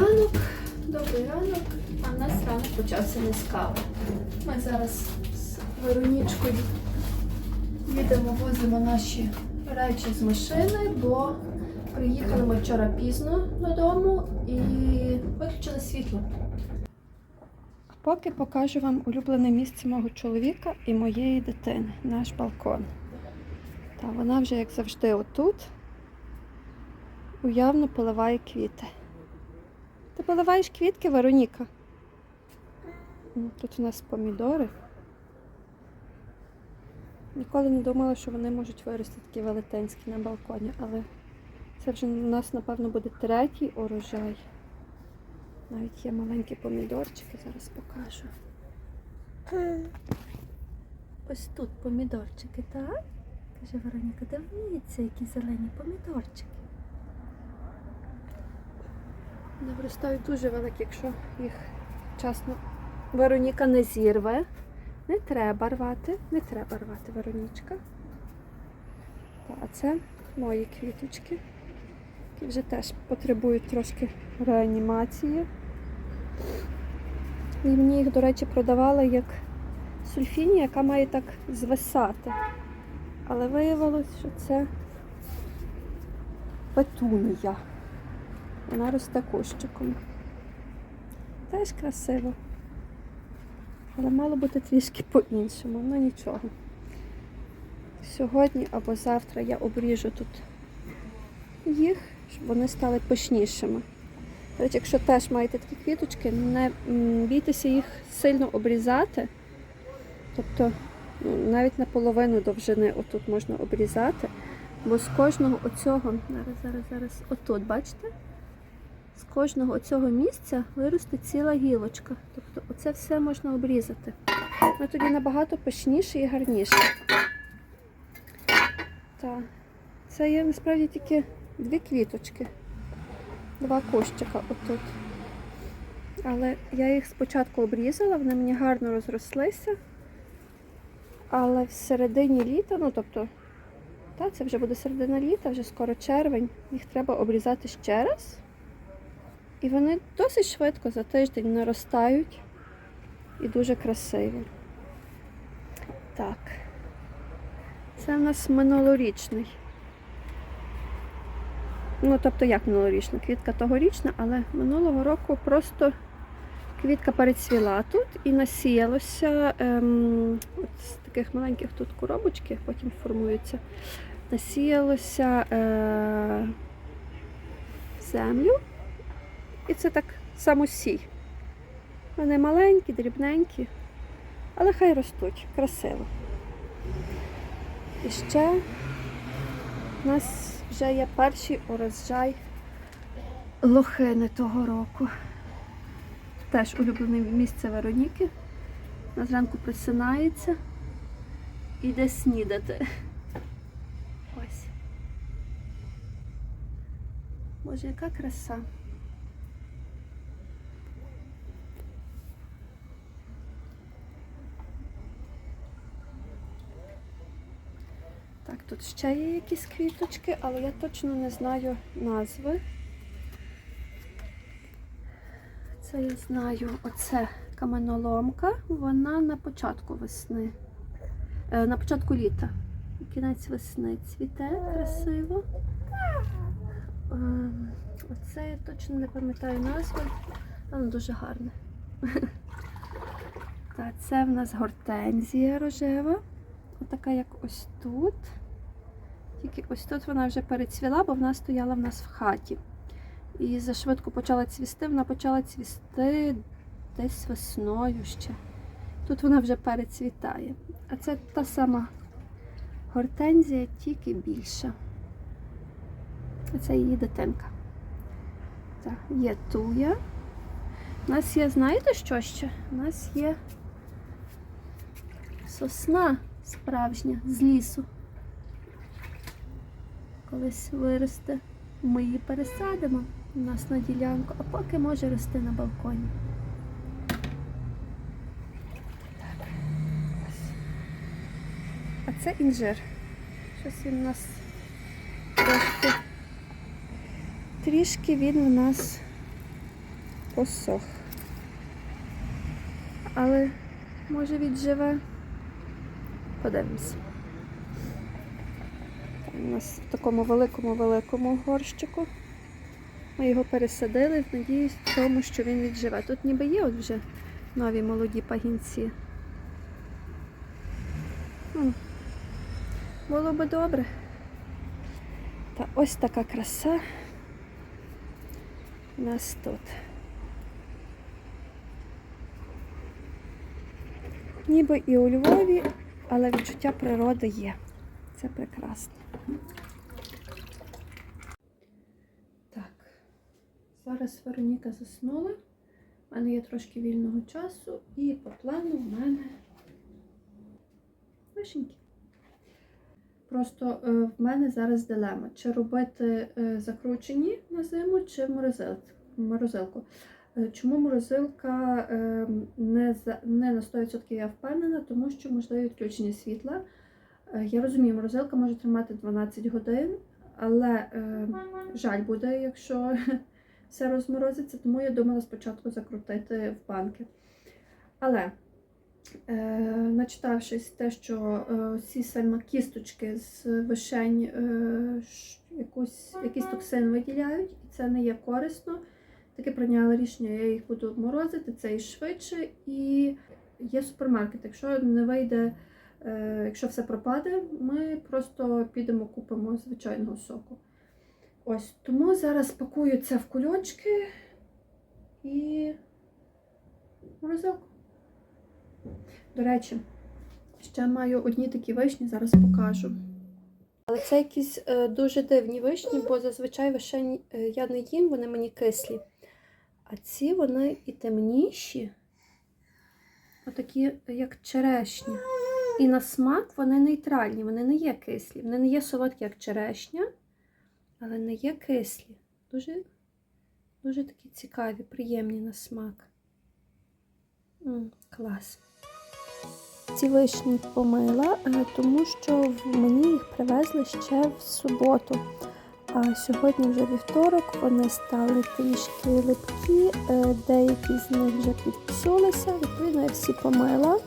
ранок, добрий ранок. А в нас ранок почався не з кави. Ми зараз з Веронічкою їдемо, возимо наші речі з машини, бо приїхали ми вчора пізно додому і виключили світло. Поки покажу вам улюблене місце мого чоловіка і моєї дитини, наш балкон. Та вона вже, як завжди, отут уявно поливає квіти. Ти поливаєш квітки, Вероніка? Тут у нас помідори. Ніколи не думала, що вони можуть вирости такі велетенські на балконі, але це вже у нас, напевно, буде третій урожай. Навіть є маленькі помідорчики, зараз покажу. Ось тут помідорчики, так? Каже Вероніка, дивіться, які зелені помідорчики. Вони виростають дуже великі, якщо їх вчасно Вероніка не зірве. Не треба рвати, не треба рвати Веронічка. А це мої квіточки, які вже теж потребують трошки реанімації. І мені їх, до речі, продавали як сульфіні, яка має так звисати. Але виявилось, що це петунія. Вона росте кущиком. Теж красиво. Але мало бути трішки по-іншому, ну нічого. Сьогодні або завтра я обріжу тут їх, щоб вони стали пишнішими. Речі, якщо теж маєте такі квіточки, не бійтеся їх сильно обрізати. Тобто ну, навіть наполовину довжини отут можна обрізати, бо з кожного оцього, зараз, зараз, зараз, отут, бачите? З кожного оцього місця виросте ціла гілочка. Тобто оце все можна обрізати. Воно тоді набагато пишніше і гарніше. Так. Це є насправді тільки дві квіточки, два кущика отут. Але я їх спочатку обрізала, вони мені гарно розрослися. Але в середині літа, ну тобто, та, це вже буде середина літа, вже скоро червень, їх треба обрізати ще раз. І вони досить швидко за тиждень наростають і дуже красиві. Так. Це в нас минулорічний. Ну, тобто, як минулорічна? Квітка тогорічна, але минулого року просто квітка перецвіла тут і насіялося ем, от з таких маленьких тут коробочки, потім формуються. Насіялося е, землю. І це так самосій. Вони маленькі, дрібненькі, але хай ростуть, красиво. І ще у нас вже є перший урожай лохини того року. Теж улюблене місце Вероніки. Вона зранку просинається і йде снідати. Ось. Боже, яка краса. Так, тут ще є якісь квіточки, але я точно не знаю назви. Це я знаю, оце каменоломка, вона на початку весни, е, на початку літа. Кінець весни цвіте красиво. Ем, Оце я точно не пам'ятаю назви, але дуже гарне. Так, це в нас гортензія рожева. Отака, як ось тут. Тільки ось тут вона вже перецвіла, бо вона стояла в нас в хаті. І зашвидко почала цвісти, вона почала цвісти десь весною ще. Тут вона вже перецвітає. А це та сама гортензія, тільки більша. Це її дитинка. Так, є туя. У нас є, знаєте що ще? У нас є сосна справжня з лісу. Колись виросте, ми її пересадимо у нас на ділянку, а поки може рости на балконі. А це інжир. Щось він у нас трошки. Трішки він у нас посох. Але може відживе. Подивимось. У нас в такому великому-великому горщику. Ми його пересадили надіюсь в тому, що він відживе. Тут ніби є от вже нові молоді пагінці. Було би добре. Та ось така краса у нас тут. Ніби і у Львові, але відчуття природи є. Це прекрасно. Так, зараз Вероніка заснула. У мене є трошки вільного часу, і по плану в мене вишеньки. Просто е, в мене зараз дилема, чи робити е, закручені на зиму, чи морозилку. Е, Чому морозилка е, не, на 100% я впевнена, тому що можливе відключення світла. Е, Я розумію, морозилка може тримати 12 годин, але жаль буде, якщо все розморозиться, тому я думала спочатку закрутити в банки. Але начитавшись те, що ці саме кісточки з вишень якусь, якийсь токсин виділяють, і це не є корисно. Таке прийняла рішення, я їх буду морозити, це і швидше. І є супермаркет. Якщо не вийде, е, якщо все пропаде, ми просто підемо купимо звичайного соку. Ось тому зараз пакую це в кульочки і морозилку. До речі, ще маю одні такі вишні, зараз покажу. Але це якісь е, дуже дивні вишні, бо зазвичай вишень е, я не їм, вони мені кислі. А ці вони і темніші, отакі, як черешня. І на смак вони нейтральні, вони не є кислі. Вони не є солодкі, як черешня, але не є кислі. Дуже, дуже такі цікаві, приємні на смак. М, клас. Ці вишні помила, е, тому що мені їх привезли ще в суботу. А сьогодні вже вівторок, вони стали трішки липкі, е, деякі з них вже підпсулися. Відповідно, я всі помила,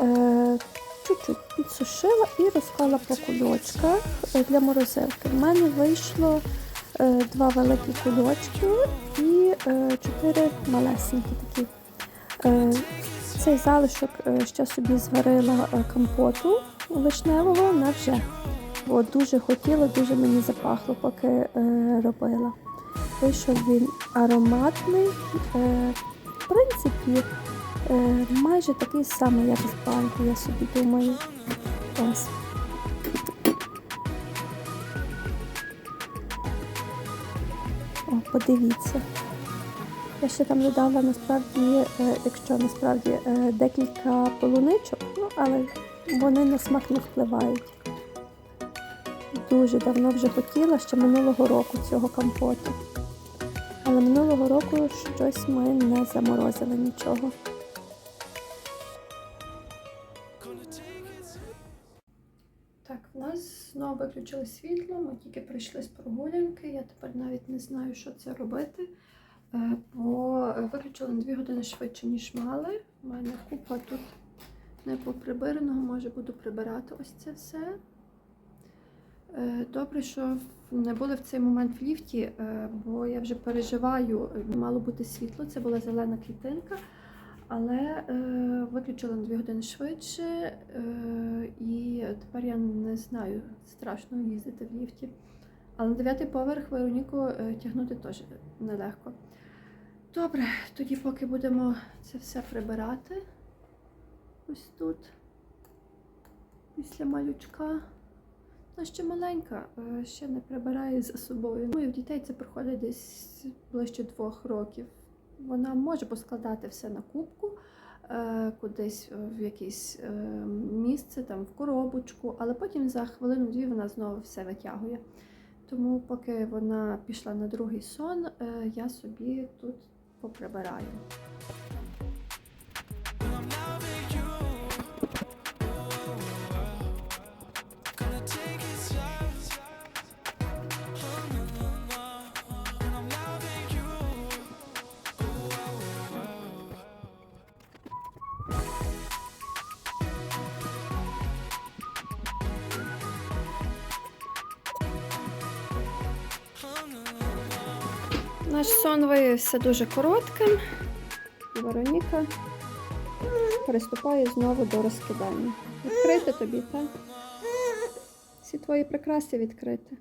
е, чуть-чуть підсушила і розклала по кульочках е, для морозилки. В мене вийшло два великі кульочки і чотири малесенькі такі. Цей залишок ще собі зварила компоту вишневого на вже. Бо дуже хотіла, дуже мені запахло, поки е, робила. Вийшов він ароматний, е, в принципі, е, майже такий самий, як з банки, я собі думаю. Ось. О, подивіться. Я ще там додала насправді, е, якщо насправді е, декілька полуничок, ну але вони на смак не впливають. Дуже давно вже хотіла, ще минулого року цього компоту. Але минулого року щось ми не заморозили нічого. Так, в нас знову виключили світло, ми тільки прийшли з прогулянки. Я тепер навіть не знаю, що це робити. Е, Бо виключили на 2 години швидше, ніж мали. У мене купа тут не поприбираного, може буду прибирати ось це все. Е, Добре, що не були в цей момент в ліфті, е, бо я вже переживаю, мало бути світло, це була зелена клітинка, але е, виключили на 2 години швидше, і тепер я не знаю, страшно їздити в ліфті. Але на дев'ятий поверх Вероніку тягнути теж нелегко. Добре, тоді поки будемо це все прибирати. Ось тут. Після малючка. Вона ще маленька, е, ще не прибирає за собою. Ну і в дітей це проходить десь ближче двох років. Вона може поскладати все на кубку, е, кудись в якесь е, місце, там в коробочку, але потім за хвилину-дві вона знову все витягує. Тому, поки вона пішла на другий сон, я собі тут поприбираю. Наш сон виявився дуже коротким. Вероніка приступає знову до розкидання. Відкрити тобі, так? Всі твої прикраси відкрити.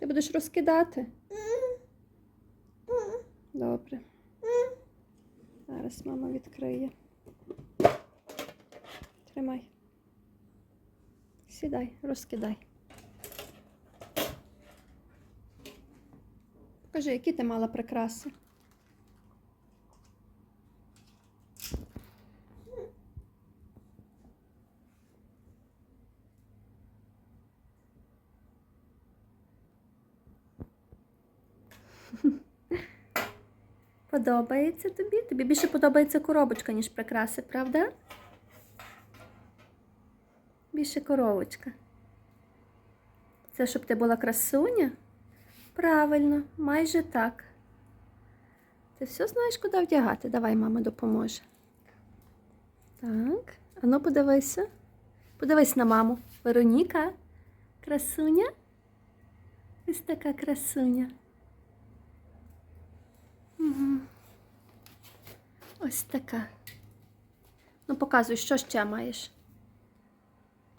Ти будеш розкидати? Добре. Зараз мама відкриє. Тримай. Сідай, розкидай. Покажи, які ти мала прикраси. Подобається тобі? Тобі більше подобається коробочка, ніж прикраси, правда? Більше коробочка. Це щоб ти була красуня? Правильно, майже так. Ти все знаєш, куди вдягати? Давай, мама допоможе. Так, а ну подивися. Подивись на маму. Вероніка, красуня. Ось така красуня. Угу. Ось така. Ну, показуй, що ще маєш.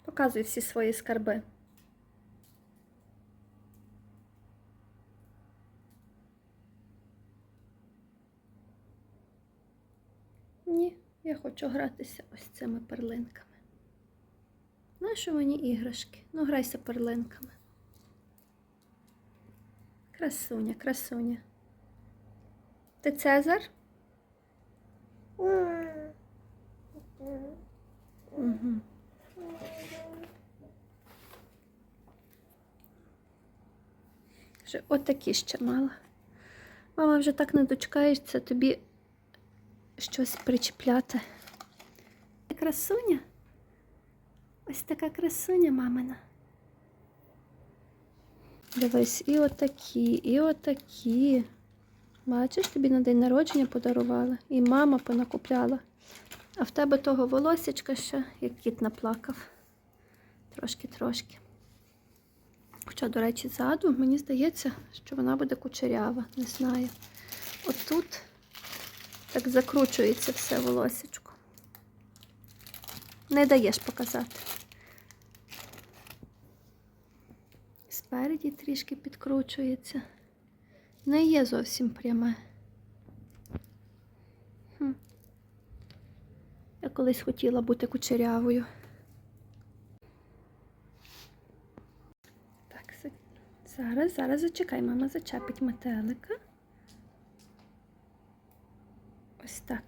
Показуй всі свої скарби. Ні, я хочу гратися ось цими перлинками. Нащо мені іграшки? Ну, грайся перлинками. Красуня, красуня. Ти Цезар? Угу. Отакі ще мала. Мама вже так не дочекаєшся тобі щось причіпляти. Красуня? Ось така красуня мамина. Дивись, і отакі, і отакі. Бачиш, тобі на день народження подарувала. І мама понакупляла. А в тебе того волосечка ще, як кіт наплакав. Трошки-трошки. Хоча, до речі, ззаду, мені здається, що вона буде кучерява. Не знаю. Отут так закручується все волосечко. Не даєш показати. Спереді трішки підкручується. Не є зовсім пряме. Хм. Я колись хотіла бути кучерявою. Так, зараз, зараз зачекай, мама зачепить метелика. Ось так.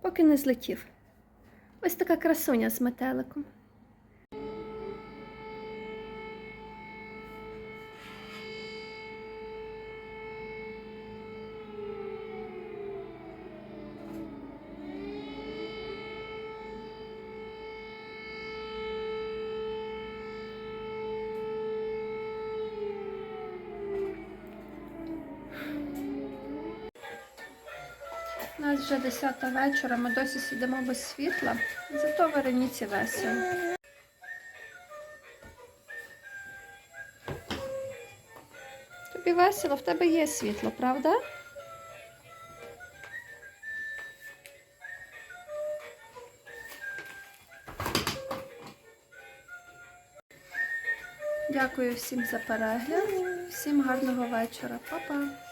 Поки не злетів. Ось така красуня з метеликом. У нас вже 10 вечора, ми досі сидимо без світла, зато Вероніці весело. Тобі весело, в тебе є світло, правда? Дякую всім за перегляд, всім гарного вечора, Па-па!